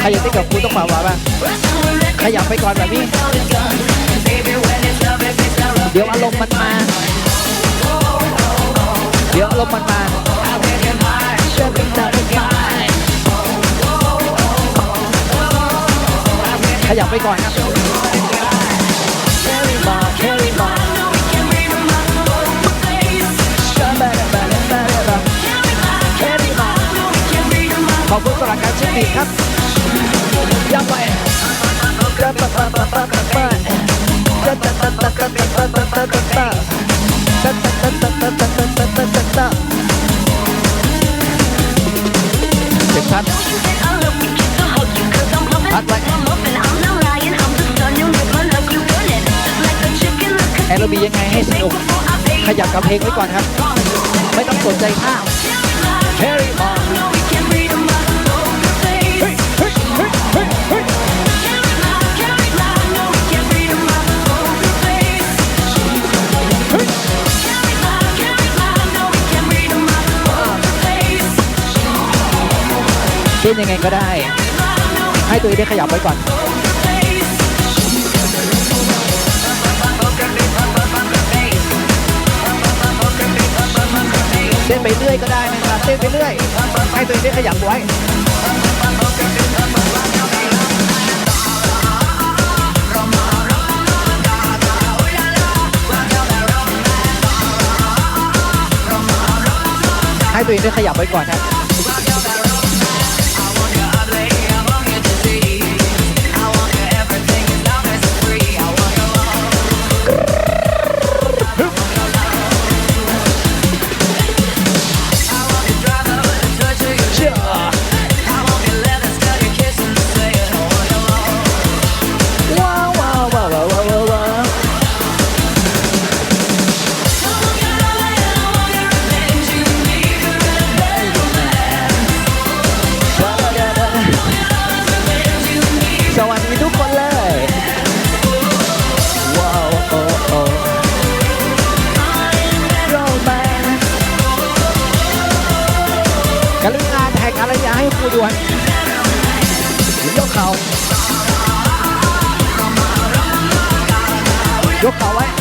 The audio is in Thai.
ใครอยากเต้กับกูต้องมาวาบ้างขยากไปก่อนแบบนี้ เดี๋ยวอารมณ์มันมา เดี๋ยวอารมณ์มันมาขยับไปก่อนครับ ขอบคุณสำหรับการเช็คบิดครับยังไปเจ็บชัดพัดไว้แอโรบียังไงให้สนุกขยับกับเพลงไว้ก่อนครับ ไม่ต้องสนใจข้าว Carry on เต้นยังไงก็ได้ ให้ตัวเองได้ขยับไว้ก่อนเต้นไปเรื่อยก็ได้นะครับเต้นไปเรื่อย ให้ตัวเองได้ขยับไว้ให้ตัวเองได้ขยับไว้ก่อนครับ ให้คูด่วนยกเขา่ายกเข่าไว้